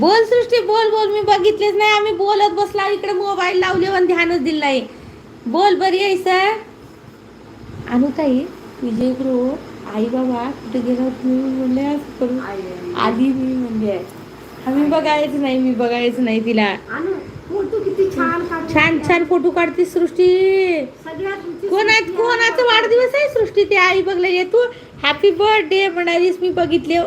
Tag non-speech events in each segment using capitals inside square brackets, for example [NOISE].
बोल सृष्टी बोल बोल. मी बघितलेच नाही. आम्ही बोलत बसला. इकडे मोबाईल लावले आणि ध्यानच दिलं नाही. बोल बरी आहे सर अनुताई विजय गुरु आई बाबा कुठे गेला म्हणले आधी मी म्हणले आम्ही बघायच नाही मी बघायच नाही तिला. आणि फोटो किती छान. छान छान फोटो काढते सृष्टी. कोणाचा आहे. वाढदिवस आहे सृष्टी? ते आई बघले. तू. हॅपी बर्थडे म्हणालीस मी बघितले.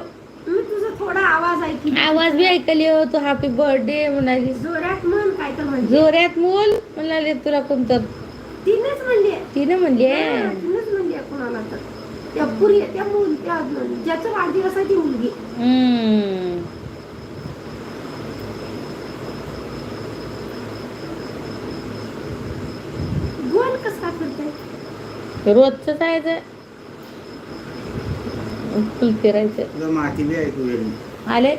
थोडा आवाज ऐकली आवाज बी ऐकले हो तू. हॅपी बर्थडे म्हणालीस जोरात म्हण काय तर म्हणजे जोऱ्यात मोल म्हणाले तुला कोणतं? तिनेच म्हणले. तिनं म्हणले तिनेच म्हणले कोणाला तर. त्या पुरी त्या मुल त्या ज्याचा वाढदिवस आहे ती मुलगी. गोल कसा रोजच आहे फिरायचं. तुला माती बी ऐकू येईल आले.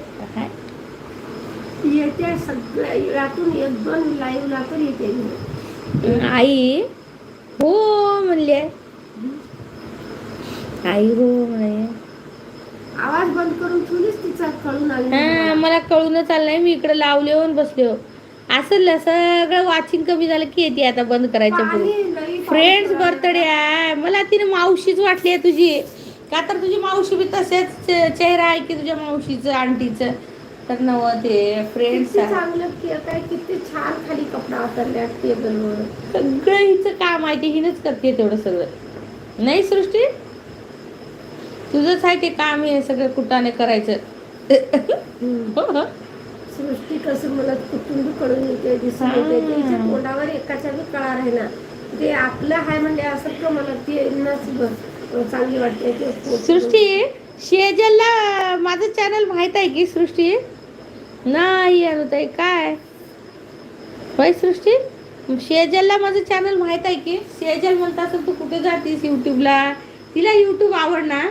येते सगळ्या यातून एक दोन लाईव्ह ला तर येते. आई हो म्हणले आई हो म्हणे. आवाज बंद करून ठेवलीस तिचा कळून आली. हा मला कळूनच आलं नाही. मी इकडे लावले हो आणि बसले हो. असं ल- सगळं वाचिंग कमी झालं की येते आता बंद करायच्या पूर्वी पाऊस फ्रेंड्स बर्थडे आहे. मला तिने मावशीच वाटली आहे तुझी. का तर तुझी मावशी बी तसेच चेहरा आहे की तुझ्या मावशीचं आंटीचं? तर नव ते फ्रेंड्स चांगलं केक आहे किती छान खाली कपडा उतरल्या टेबलवर. सगळं हिचं काम आहे ते हिनच करते तेवढं सगळं. नाही सृष्टी? तुझंच आहे ते काम आहे सगळं कुटाने करायचं. सृष्टी कसं मला कुटुंब कळून येते दिसून हा. येते तिच्या तोंडावर एकाच्या बी कळा ते आपलं आहे म्हणजे असं का मला ते नाच ब- चांगली वाटते. सृष्टी शेजलला माझं चॅनल माहीत आहे की सृष्टी? नाही अनुताई काय? होय सृष्टी? शेजलला माझं चॅनल माहीत आहे की? शेजल म्हणत असेल तू कुठे जातीस युट्यूबला तिला युट्यूब आवडणार.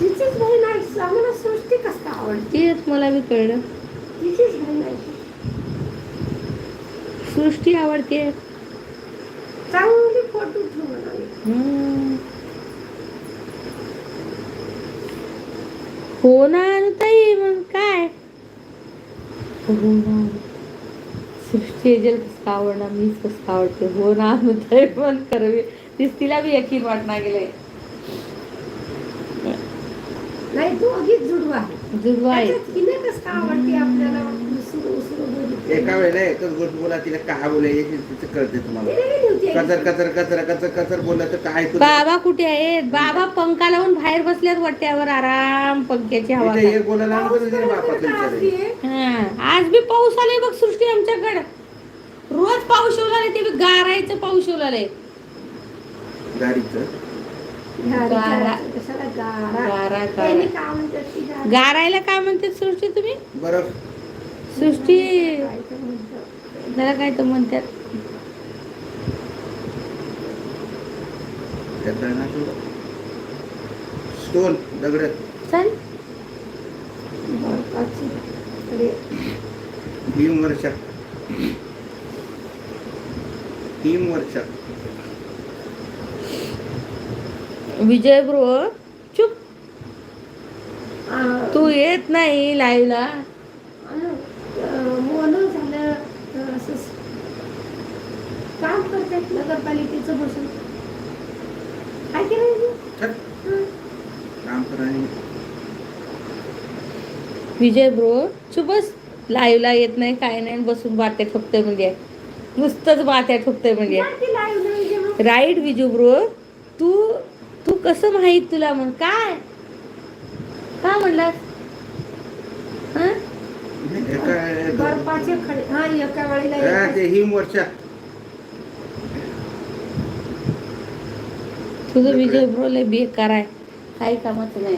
तिचीच बहीण आहे. आम्हाला सृष्टी कस आवडते? मला बी कळलं. तिचीच बहीण आहे. सृष्टी आवडते. चांगली फोटो. हो ना. अनुताई मग काय? हो ना सृष्टी जल कसं आवडणार? मीच कसं आवडते? हो ना अनुताई पण करवे. तीच तिला बी यकीन वाटणार गेले नाही तू अगदीच जुडवा जुडवा आहे. हिने कस आवडते आपल्याला? उसरू उसरू. एका वेळेला एकच गोष्ट बोला तिला काय बोलायचे तिचं कळते तुम्हाला. कचर कचर कचर कचर कचर बोललं तर काय बाबा कुठे आहेत बाबा पंखा लावून बाहेर बसल्यात वट्यावर आराम पंख्याची हवा. एक बोलायला आहे. हा आज बी पाऊस आलाय बघ सृष्टी आमच्याकडे. रोज पाऊस लागले ते बी गारायचं पाऊस गाडीचं? गारा? गारायला काय म्हणते सृष्टी तुम्ही? बरं. सृष्टी काय तर म्हणतात. त्याला काय तर म्हणतात स्टोन दगड. चल. भीम वर्षा भीम वर्षा विजय ब्रो चुप तू येत नाही लाईव्हला आणि, अ, मोनं झालं अ, असं स- नगरपालिकेचं बसून. काय केलं चल, काम करा विजय ब्रो चुप बस. लाईव्हला येत नाही काय नाही बसून बात्या ठोकतोय म्हणजे. नुसतंच बात्या ठोकतोय म्हणजे. Right Viju bro. तू तू कसं माहीत तुला मग काय? का म्हणलास? हं? एका हा हा, वर्षा तुझं विजय ब्रो लय बेकार आहे काही कामाचं नाही.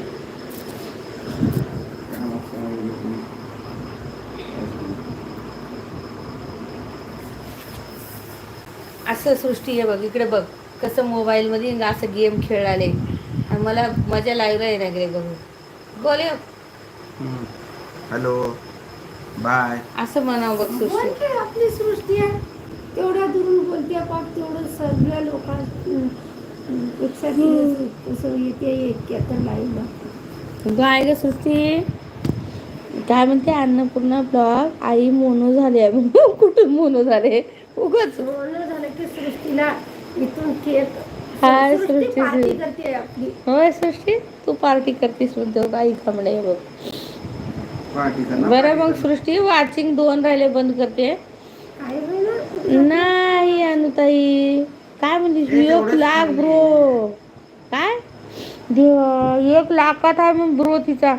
असं सृष्टी आहे बघ इकडे बघ. कसं मोबाईल मध्ये असं गेम खेळाले. आणि मला मजा लागली आहे ना गेले बघून. बोले. हॅलो. बाय. असं म्हणावं बघ सृष्टी. आपली सृष्टी आहे. तेवढ्या दुरून बोलते पाप तेवढं सगळ्या लोकां पेक्षा कसं येते गाय ग सृष्टी काय म्हणते अन्नपूर्णा ब्लॉग. आई मोनो झाले आहे. [LAUGHS] कुठून मोनो झाले? उगच. बोलणं झालं की सृष्टीला इथून हाय, सृष्टी सृष्टी. पार्टी करते आपली. होय सृष्टी? तू पार्टी करतीस म्हणते गाई खामडे बघ. बरं मग. सृष्टी वॉचिंग दोन राहिले बंद करते. नाही अनुताई. काय म्हणलीस एक लाख. ब्रो. काय? एक लाखात आहे मग ब्रो तिचा.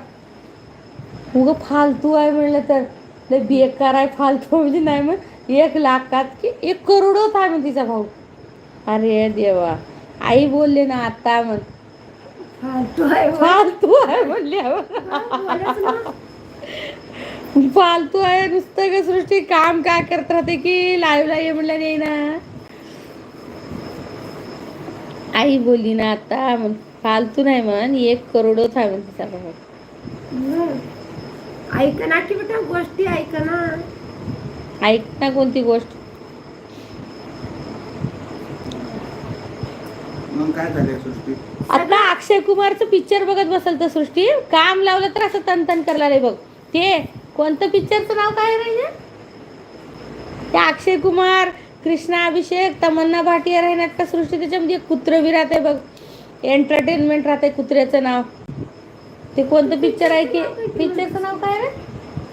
उग फालतू आहे म्हणलं तर. लय बेकार आहे फालतू म्हणजे नाही मग एक लाखात की एक करोडोत आहे मग तिचा भाऊ. अरे देवा. आई बोलले ना आता मग फालतू आहे बा. फालतू आहे म्हणल्यावर ना. फालतू आहे नुसतं ग सृष्टी. काम काय करत राहते की? लाईव्हला ये म्हणलं नाही ना आई बोलली ना आता फालतू नाही म्हण एक करोडच आहे म्हण तिचा भाऊ हं. ऐक ना की बेटा गोष्टी ऐक ना. ऐक ना कोणती गोष्ट? मग काय झालं सृष्टी? आता अक्षय कुमारचं पिक्चर बघत बसल तर सृष्टी काम लावलं तर असं तन करणार आहे बघ. ते कोणतं पिक्चरचं नाव काय आहे ते अक्षय कुमार कृष्णा अभिषेक तमन्ना भाटिया राहण्यात का सृष्टी त्याच्यामध्ये एक कुत्र बी राहते बघ. एंटरटेनमेंट राहते कुत्र्याचं नाव. ते कोणतं पिक्चर आहे की पिक्चरचं नाव काय रे?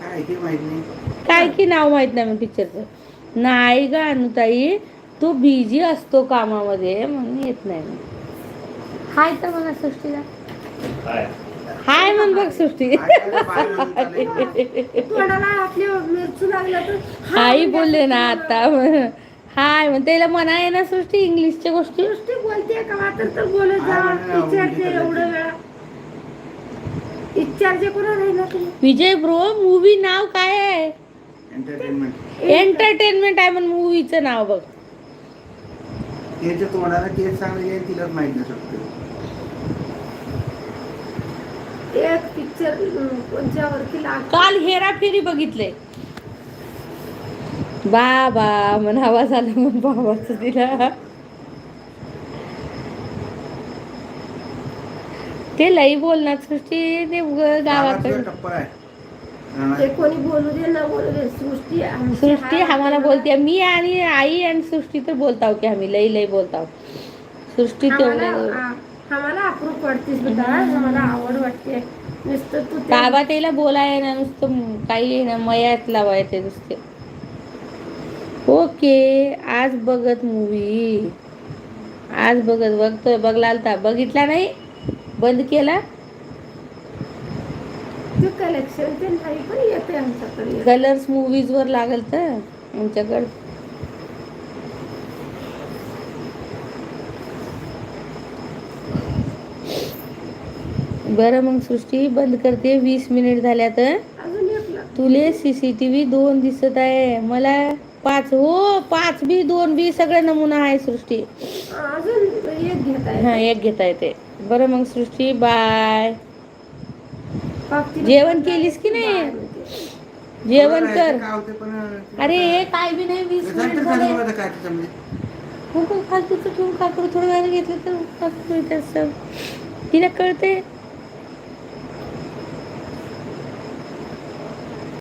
काय ते माहीत नाही. काय की नाव माहीत नाही मग पिक्चरचं नाही ग अनुताई तो बिझी असतो कामामध्ये म्हणून येत नाही. हाय तर मला सृष्टीला. हाय. म्हण बघ सृष्टी. [LAUGHS] आई बोलले ना आता. हाय मग त्याला म्हणा आहे ना सृष्टी इंग्लिशच्या गोष्टी. सृष्टी बोलते का? वाटत तर बोलत जा. विचारते एवढं वेळा. विचारते कोणा राहिला तुम्ही विजय ब्रो मूवी नाव काय आहे? एंटरटेनमेंट एंटरटेनमेंट आहे म्हण मूवीचं नाव बघ. त्याच्या तोंडाला तेच सांगलं येईल तिलाच माहीत एक पिक्चर काल हेराफेरी बघितले बाबा म्हण आवाज आला म्हण बाबाचं तिला ते लई बोलणार सृष्टी ते गावाकडे. कोणी बोलू दे ना बोलू दे. सृष्टी सृष्टी. आम्हाला बोलते. मी आणि आई आणि सृष्टी तर बोलताव की आम्ही लई लई बोलताव. सृष्टी तेवढे आम्हाला अप्रूप बेटा. आम्हाला आवड वाटते. नुसतं तू ते- बाबा त्याला बोलाय ना नुसतं काही आहे ना मयात लावायचे नुसते. ओके आज बघत मूवी आज बघत बघतोय बघला आलता बघितला नाही? बंद केला? ते कलेक्शन ते नाही पण येते आमच्याकडे. कलर्स मूवीज वर लागल तर आमच्याकडं. बरं मग सृष्टी बंद करते. वीस मिनिट झाल्या तर अजून एक ला- तुले सीसीटीव्ही दोन दिसत आहे. मला पाच हो पाच बी दोन बी सगळे नमुना आहे सृष्टी. अजून एक घेत हा एक घेता येते. बरं मग सृष्टी बाय. जेवण केलीस की नाही? जेवण कर. अरे काय? बी नाही वीस मिनिट झाले. हो हो फालतूचं ठेवून का करू थोडं वेळ घेतलं तर. तिला कळते